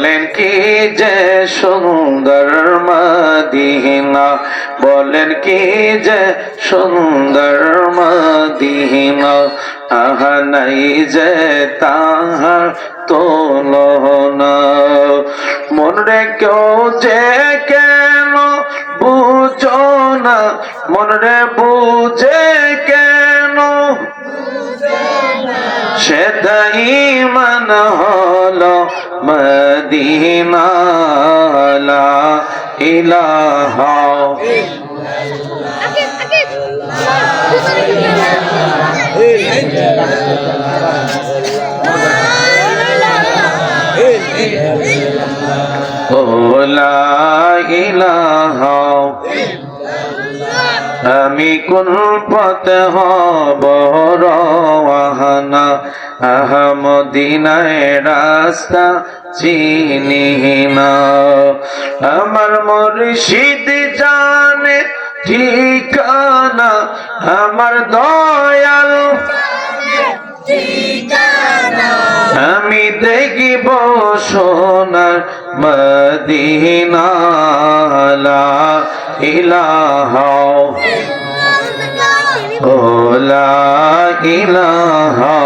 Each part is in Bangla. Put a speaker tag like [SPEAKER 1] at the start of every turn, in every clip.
[SPEAKER 1] বলেন, কি যে সুন্দর মদিনা? বলেন, কি যে সুন্দর মদিনা? আহা, নাই যে তাহার তোলনা। মন রে কেউ যে কেন বুঝো না, মন মান হলো মদিনা লা ইলাহা আমি কোন পথে হব রওয়ানা আহমদিনায় রাস্তা চিনি না। আমার মুর্শিদ জানে ঠিকানা, আমার দয়াল। আমি দেখিব সোনার মদিনা। ইলাহা ও লা ইলাহা।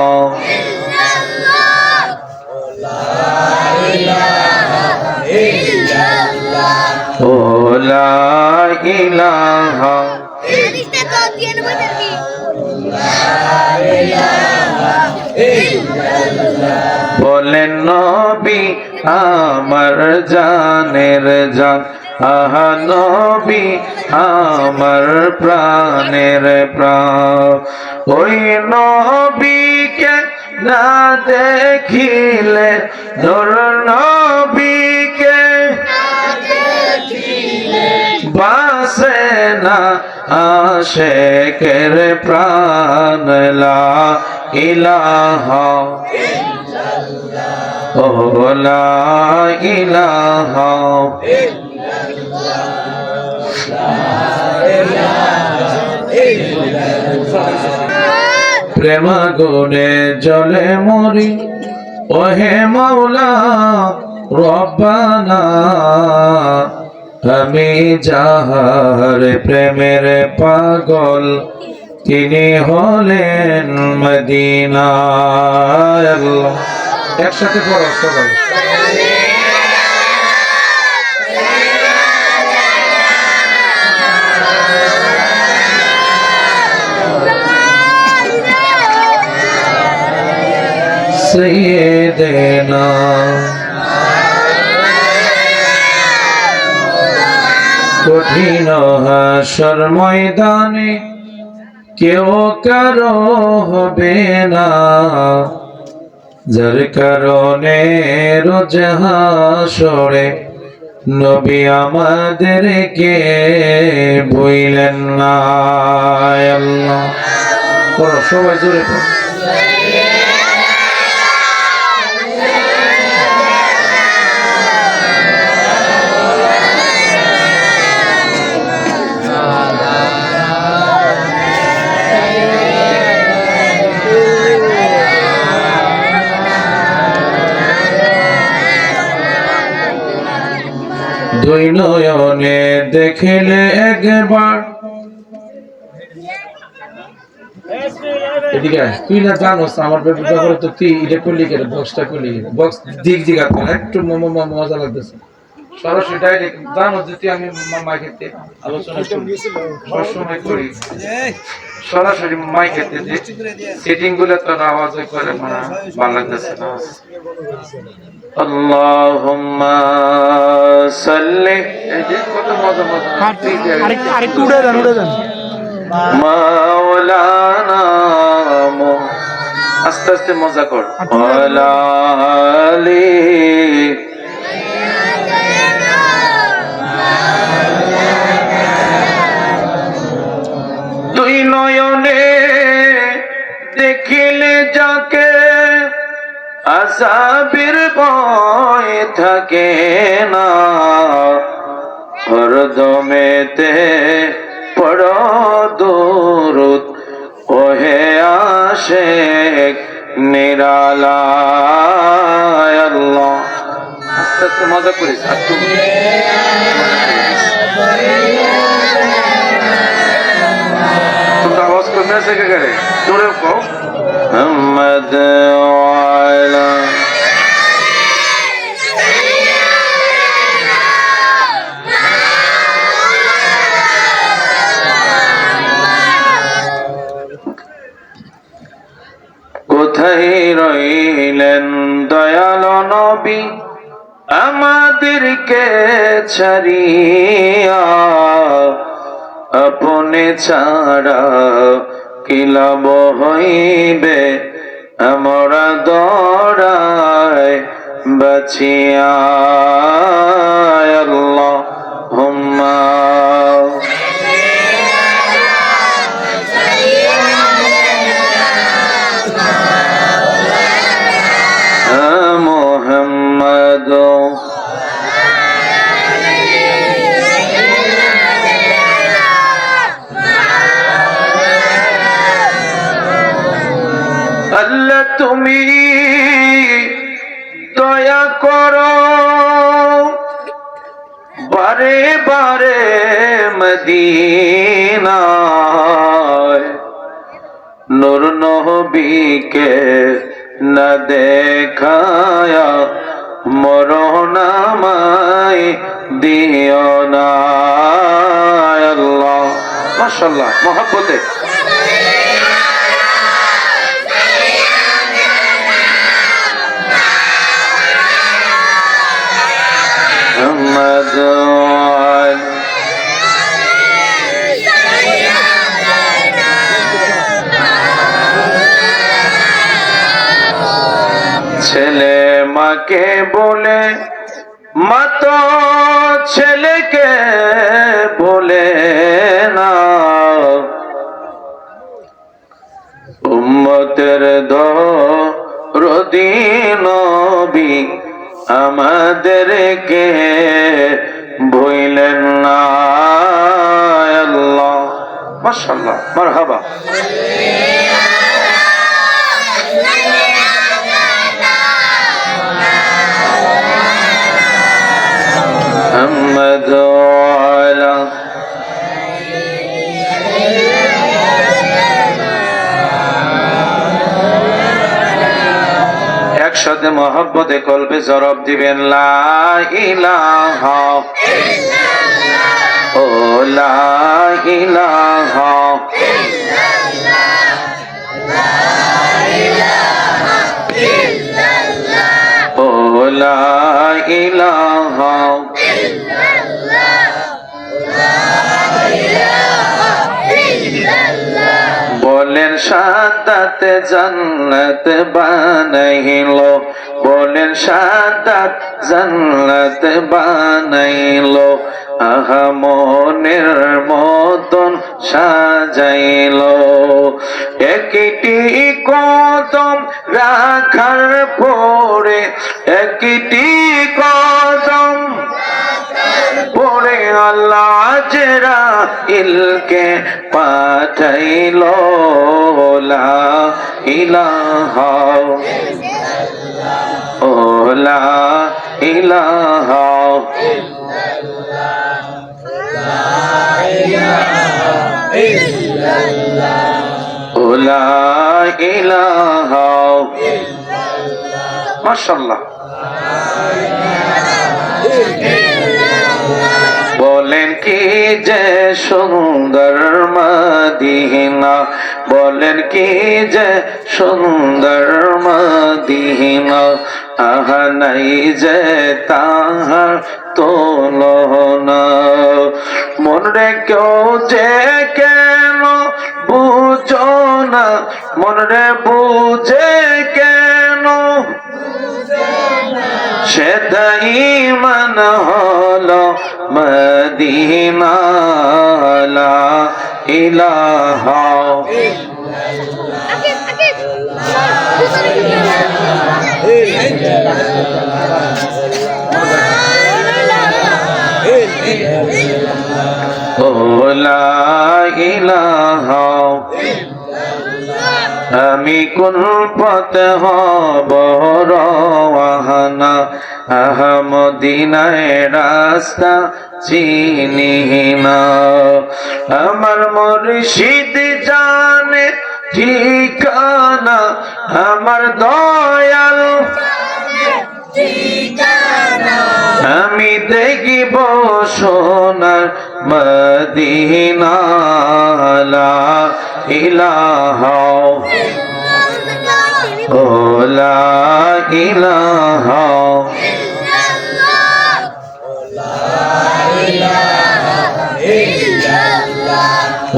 [SPEAKER 1] বলেন নবী, আমার জানের জান। আহা নবী, আমার প্রাণের প্রাণ। ওই নবীকে না দেখিলে নূর নবীকে আশেকের প্রাণ লা ইলাহা ও লা ইলাহা প্রেম গুণে জলে মরি ওহে মাওলা রব্বানা। আমি যাহার প্রেমের পাগল তিনি হলেন মদিনা। একসাথে পড়ো সবাই সৈয়দেনা কঠিন হাসর ময়দানে কেউ কারও হবে না। যার কারণে রোজ হাসরে নবী আমাদেরকে বইলেন না। সবাই জোরে দুই নয়নে দেখলে একবার। এদিকে। তুই না জানোস আমার ব্যাপারে তো তুই এটা করলি কেন? বক্সটা করলি বক্স দিক দিঘা একটু মজা লাগতেছে। সরাসরি ডাইরেক্ট জানো যে তুই আমি মাইকেতে আলোচনা করি সবসময় করি। সরাসরি মাইকেতে যে সেটিংগুলো তো আওয়াজ করে মানে ভালো লাগতেছে না
[SPEAKER 2] আরেকটু উড়ে দেন উড়ে দেন
[SPEAKER 1] মাওলানা মো- আস্তে আস্তে মজা কর। নয়নে দেখিলে যাকে আসাবির ভয় থাকে না। হরদমেতে পড় দুরুদ, ওহে আল্লাহ। আস্তে আস্তে আস্তে মজা করিস, আর তুমি আওয়াজ আছে কোথায় রইলেন দয়াল নবী? আমাদেরকে ছাড়িয়া আপনে ছাড়া কিলাব হইবে? আমরা দরায় আল্লাহ হুম্মা আল্লাহ তুমি দয়া করো। বারে বারে মদিনায় নূর নবীকে না দেখায়া মরণামাই দিও না। আল্লাহ মহাব্বতে। محمد وعلى ছেলে মাকে বলে মা তো ছেলেকে আমাদেরকে ভুইলেন না আল্লাহ। মাশাআল্লাহ মারহাবা। কলবে জরব দিবেন, লা ইলাহা ও লা ইলাহা ও লা ইলাহা বলেন সাদাতে জান্নাত বানাইল। বলেন সাদাত জান্নাত বানাইল, আহা মনের মতন সাজাইল। একটি কদম রাখার পরে, একটি কদম পরে আল্লাহ জেরা ইলকে পাঠাইল ইলাহা লা ইলাহা ও লা ইলাহা মাশাআল্লাহ। বলেন কি যে সুন্দর মদিনা? বলেন কি যে সুন্দর মদিনা? আহা নাই যে তাহার তোলনা। মন রে কেউ যে কেন বুঝো না মন রে বুঝে কেন সেটাই মান হলো মদিনা ইলাহা। আমি কোন পথ হব রওয়ানা আহমদিনায় রাস্তা চিনি না। আমার মুর্শিদ জানে ঠিকানা, আমার দয়াল আমি দেখিব সোনার মদিনালা। ইলাহ ওলা ইলাহ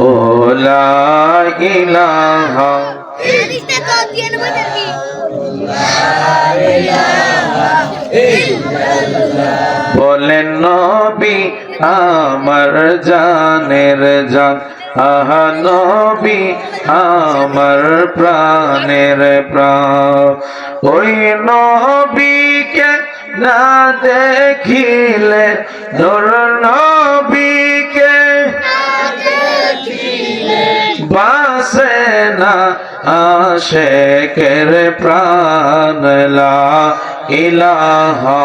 [SPEAKER 1] ওলা ইলাহা বলেন নবী, আমার জানের জান। আহা নবী, আমার প্রাণের প্রাণ। ওই নবীকে না দেখিলে নূর নবীকে বাসে না আশেকের প্রাণ। লা ইলাহা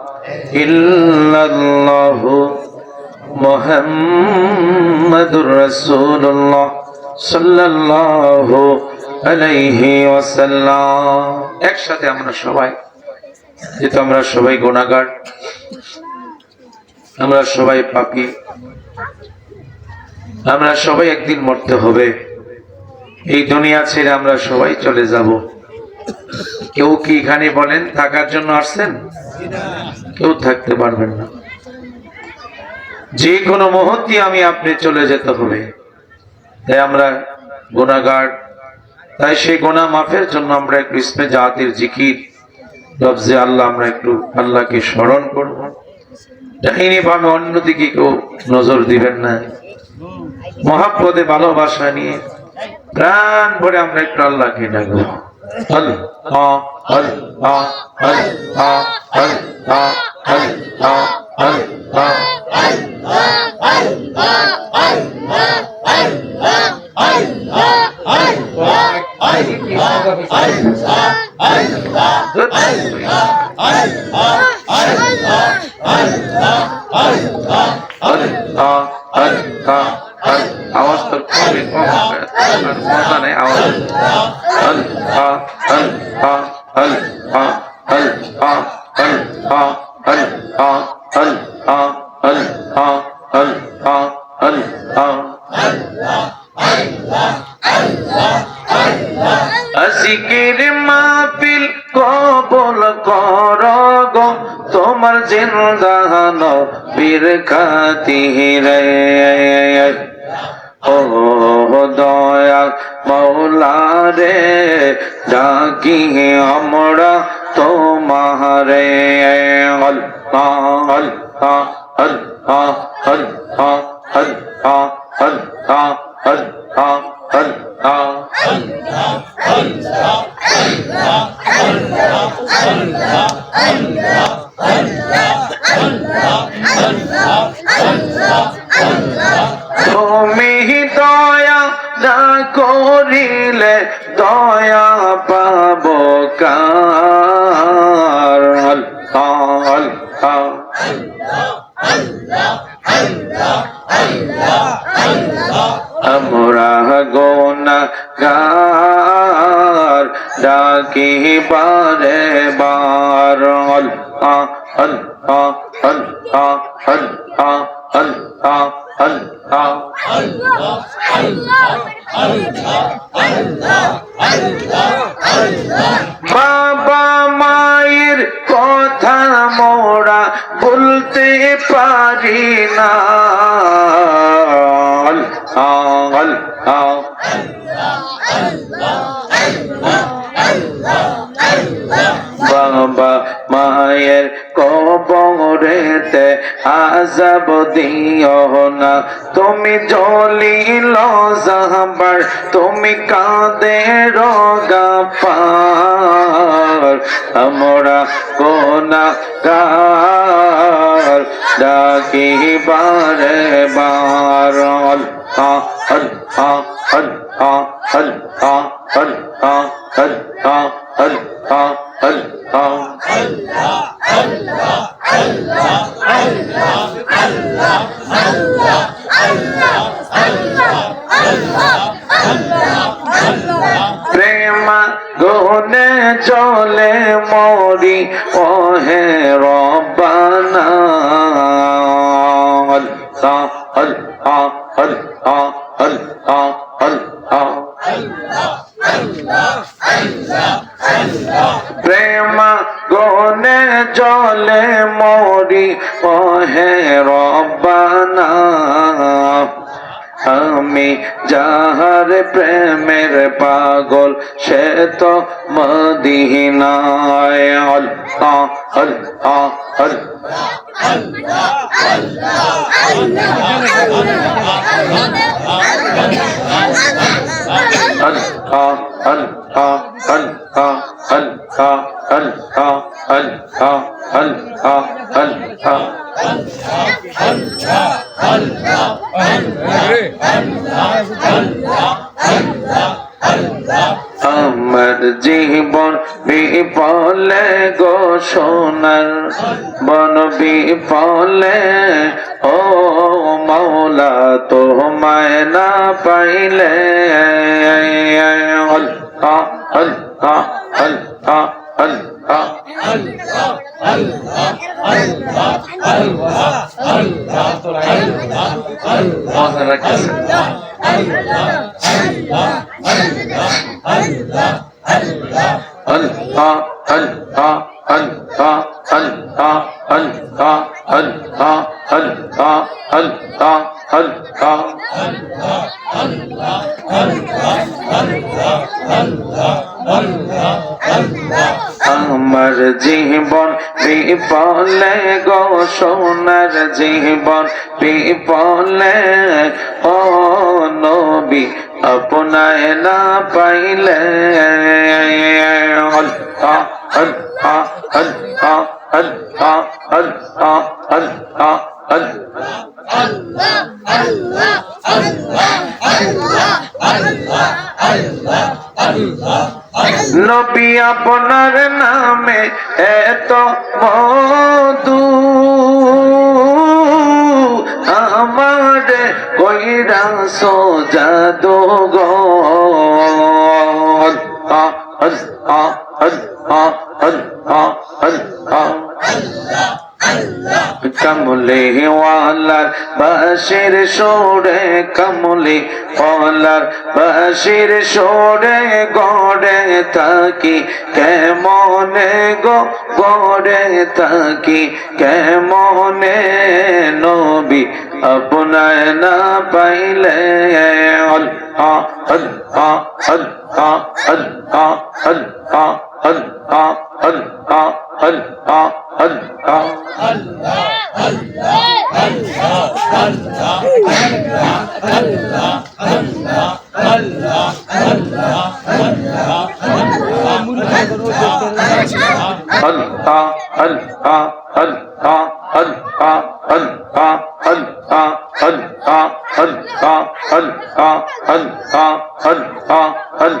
[SPEAKER 1] একসাথে আমরা সবাই, যেহেতু আমরা সবাই গুণাগার আমরা সবাই পাপি, আমরা সবাই একদিন মরতে হবে। এই দুনিয়া ছেড়ে আমরা সবাই চলে যাব। কেউ কি এখানে বলেন থাকার জন্য আসছেন? কেউ থাকতে পারবেন না। যে কোনো মুহূর্তে আমি আপনি চলে যেতে হবে। তাই আমরা গুণাগার তাই সেই গোনা মাফের জন্য আমরা একটু ইসমে জাতির জিকির, লফজে আল্লাহ আমরা একটু আল্লাহকে স্মরণ করব। ডাইনি ভাবে অন্যদিকে কেউ নজর দিবেন না। মহাপদে ভালোবাসা নিয়ে প্রাণ ভরে আমরা একটু আল্লাহকে ডাকবো। हरि हा हरि हा हरि हा हरि हा हरि हा हरि हा Hare Krishna, Hare Krishna, হল হল হল হল হল আওয়াজ তো খুবই কম মজা নেই আওয়াজ হল হা হল হা হল হা হল হা হল হা হল হা হল হা হল হা হল হা হল হা আশিকের মাহফিল কবল কর গো তোমার জিন্দান বীর খাতিরে ও দয়া মৌলা রে ডাকি আমরা তোমারে হল হল হল হল হল না পাব কার? আমরা গোনা গার ডাকি বারে বার। আল আল পারি না। বাবা মায়ের কবরেতে আজাব দিও না। তুমি জলিল জাহাবার তুমি কাঁদে রগাপার আমরা কোনা কার ডাকি বারে বার হা হা হা হা হা হা হা হা। ওহে রব্বানা আমি যাহার প্রেমের পাগল সে তো মদিনায়। আল্লাহ আল্লাহ আল্লাহ। আল্লাহ আল্লাহ আল্লাহ আল্লাহ আল্লাহ আল্লাহ আল্লাহ আল্লাহ আমার জীবন বিপলে গো সোনার, বন বিপলে ও মৌলা তোমায় না পাইলে। আল্লাহ আল্লাহ আল্লাহ আল্লাহ আল্লাহ আল্লাহ আল্লাহ আল্লাহ আল্লাহ Allah আমার জীবন বিপলে গো সোনার জীবন বিপলে ও নবী আপনায় না পাইলে। আল্লাহ আল্লাহ আল্লাহ আল্লাহ আল্লাহ নবী আপনার নামে এত মধু আমার কইরা সোজা দো গো আ আ আ আ আ আ আ কমলে ওয়ালার বাসির সোরে কমলে ওয়ালার বাসির সোরে গড়ে থাকি কেমনে গো গড়ে থাকি কেমনে নবী আপনায় না পাইলে আল্লাহ আল্লাহ আল্লাহ ہل ہل ہل ہل ہل ہل ہل ہل ہل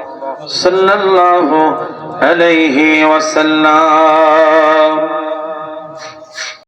[SPEAKER 1] صلى الله عليه وسلم.